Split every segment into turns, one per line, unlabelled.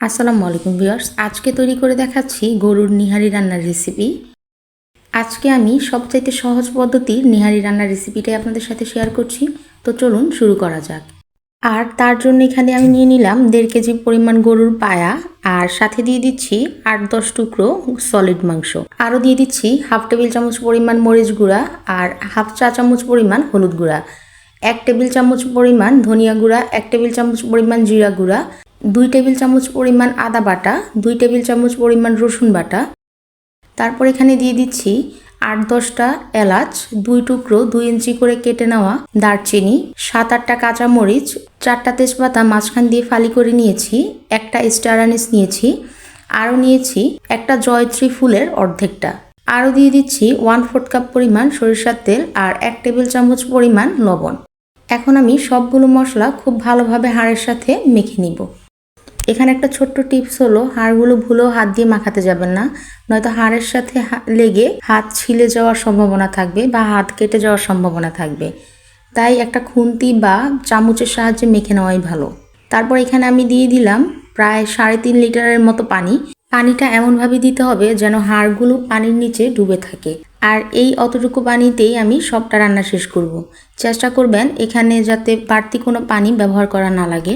আসসালামু আলাইকুম ভিউয়ার্স। আজকে তৈরি করে দেখাচ্ছি গরুর নিহারি রান্নার রেসিপি আজকে আমি সবচাইতে সহজ পদ্ধতির নিহারি রান্নার রেসিপিটাই আপনাদের সাথে শেয়ার করছি। তো চলুন শুরু করা যাক। আর তার জন্য এখানে আমি নিয়ে নিলাম দেড় কেজি পরিমাণ গরুর পায়া আর সাথে দিয়ে দিচ্ছি আট দশ টুকরো সলিড মাংস। আরও দিয়ে দিচ্ছি হাফ টেবিল চামচ পরিমাণ মরিচ গুঁড়া আর হাফ চা চামচ পরিমাণ হলুদ গুঁড়া। এক টেবিল চামচ পরিমাণ ধনিয়া গুঁড়া, এক টেবিল চামচ পরিমাণ জিরা গুঁড়া দুই টেবিল চামচ পরিমাণ আদা বাটা, দুই টেবিল চামচ পরিমাণ রসুন বাটা। তারপর এখানে দিয়ে দিচ্ছি আট দশটা এলাচ, দুই টুকরো দুই ইঞ্চি করে কেটে নেওয়া দারচিনি, সাত আটটা কাঁচামরিচ, চারটা তেজপাতা মাঝখান দিয়ে ফালি করে নিয়েছি, একটা স্টার আনিস নিয়েছি, আরও নিয়েছি একটা জয়ত্রী ফুলের অর্ধেকটা। আরও দিয়ে দিচ্ছি ওয়ান ফোর্থ কাপ পরিমাণ সরিষার তেল আর এক টেবিল চামচ পরিমাণ লবণ। এখন আমি সবগুলো মশলা খুব ভালোভাবে হাড়ের সাথে মেখে নিব। এখানে একটা ছোট্ট টিপস হলো, হাড়গুলো ভুলেও হাত দিয়ে মাখাতে যাবেন না, নয়তো হাড়ের সাথে লেগে হাত ছিলে যাওয়ার সম্ভাবনা থাকবে বা হাত কেটে যাওয়ার সম্ভাবনা থাকবে। তাই একটা খুন্তি বা চামচের সাহায্যে মেখে নেওয়াই ভালো। তারপর এখানে আমি দিয়ে দিলাম প্রায় সাড়ে তিন লিটারের মতো পানি। পানিটা এমনভাবে দিতে হবে যেন হাড়গুলো পানির নিচে ডুবে থাকে। আর এই অতটুকু পানিতেই আমি সবটা রান্না শেষ করব। চেষ্টা করবেন এখানে যাতে বাড়তি কোনো পানি ব্যবহার করা না লাগে।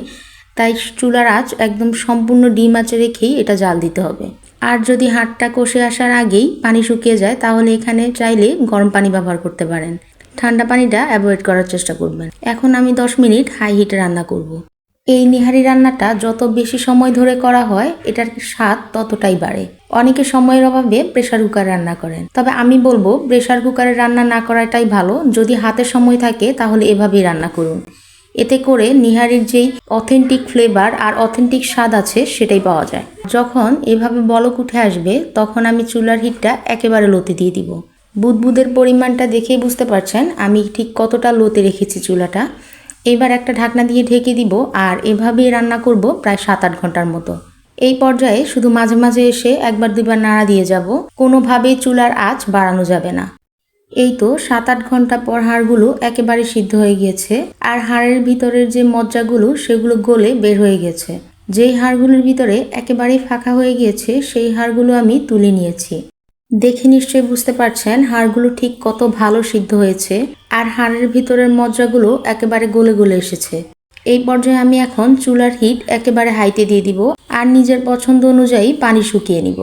তাই চুলার আঁচ একদম সম্পূর্ণ ডিম আঁচে রেখেই এটা জাল দিতে হবে। আর যদি হাড়টা কষে আসার আগেই পানি শুকিয়ে যায়, তাহলে এখানে চাইলে গরম পানি ব্যবহার করতে পারেন। ঠান্ডা পানিটা অ্যাভয়েড করার চেষ্টা করবেন। এখন আমি 10 মিনিট হাই হিটে রান্না করব। এই নিহারি রান্নাটা যত বেশি সময় ধরে করা হয়, এটার স্বাদ ততটাই বাড়ে। অনেকে সময়ের অভাবে প্রেসার কুকার রান্না করেন। তবে আমি বলব, প্রেসার কুকারে রান্না না করাটাই ভালো। যদি হাতে সময় থাকে, তাহলে এভাবেই রান্না করুন। এতে করে নিহারির যেই অথেন্টিক ফ্লেভার আর অথেন্টিক স্বাদ আছে সেটাই পাওয়া যায়। যখন এভাবে বলক উঠে আসবে, তখন আমি চুলার হিটটা একেবারে লোতে দিয়ে দিব। বুদবুদের পরিমাণটা দেখেই বুঝতে পারছেন আমি ঠিক কতটা লোতে রেখেছি চুলাটা। এবার একটা ঢাকনা দিয়ে ঢেকে দিব আর এভাবেই রান্না করব প্রায় সাত আট ঘণ্টার মতো। এই পর্যায়ে শুধু মাঝে মাঝে এসে একবার দুবার নাড়া দিয়ে যাব। কোনোভাবেই চুলার আঁচ বাড়ানো যাবে না। এই তো সাত আট ঘণ্টা পর হাড়গুলো একেবারে সিদ্ধ হয়ে গিয়েছে, আর হাড়ের ভিতরের যে মজ্জাগুলো সেগুলো গলে বের হয়ে গেছে। যেই হাড়গুলোর ভিতরে একেবারেই ফাঁকা হয়ে গিয়েছে, সেই হাড়গুলো আমি তুলে নিয়েছি। দেখে নিশ্চয়ই বুঝতে পারছেন হাড়গুলো ঠিক কত ভালো সিদ্ধ হয়েছে, আর হাড়ের ভিতরের মজ্জাগুলো একেবারে গলে গলে এসেছে। এই পর্যায়ে আমি এখন চুলার হিট একেবারে হাইতে দিয়ে দিব, আর নিজের পছন্দ অনুযায়ী পানি শুকিয়ে নিব।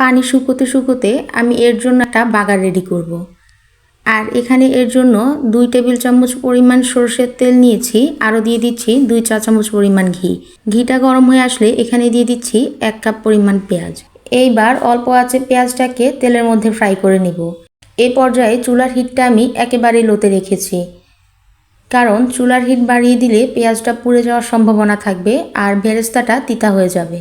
পানি শুকোতে শুকোতে আমি এর জন্য একটা বাগার রেডি করব। আর এখানে এর জন্য দুই টেবিল চামচ পরিমাণ সরষের তেল নিয়েছি, আরও দিয়ে দিচ্ছি দুই চা চামচ পরিমাণ ঘি। ঘিটা গরম হয়ে আসলে এখানে দিয়ে দিচ্ছি এক কাপ পরিমাণ পেঁয়াজ। এইবার অল্প আছে পেঁয়াজটাকে তেলের মধ্যে ফ্রাই করে নেব। এ পর্যায়ে চুলার হিটটা আমি একেবারেই লোতে রেখেছি। কারণ চুলার হিট বাড়িয়ে দিলে পেঁয়াজটা পুড়ে যাওয়ার সম্ভাবনা থাকবে আর ভেরেস্তাটা তিতা হয়ে যাবে।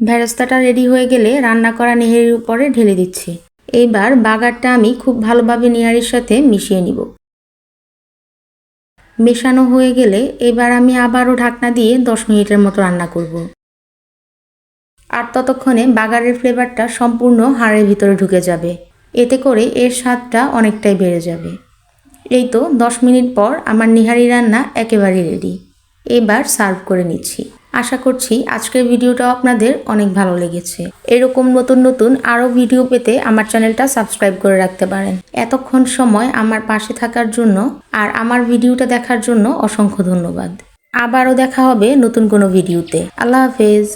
ভেরেস্তাটা রেডি হয়ে গেলে রান্না করা নেহেরির উপরে ঢেলে দিচ্ছি। এইবার বাগারটা আমি খুব ভালোভাবে নেহারির সাথে মিশিয়ে নিব। মেশানো হয়ে গেলে এবার আমি আবারও ঢাকনা দিয়ে দশ মিনিটের মতো রান্না করব। আর ততক্ষণে বাগারের ফ্লেভারটা সম্পূর্ণ হাড়ের ভিতরে ঢুকে যাবে। এতে করে এর স্বাদটা অনেকটাই বেড়ে যাবে। এই তো দশ মিনিট পর আমার নিহারি রান্না একেবারেই রেডি। এবার সার্ভ করে নিচ্ছি। আশা করছি আজকের ভিডিওটা আপনাদের অনেক ভালো লেগেছে। এরকম নতুন নতুন আরও ভিডিও পেতে আমার চ্যানেলটা সাবস্ক্রাইব করে রাখতে পারেন। এতক্ষণ সময় আমার পাশে থাকার জন্য আর আমার ভিডিওটা দেখার জন্য অসংখ্য ধন্যবাদ। আবারও দেখা হবে নতুন কোনো ভিডিওতে। আল্লাহ হাফেজ।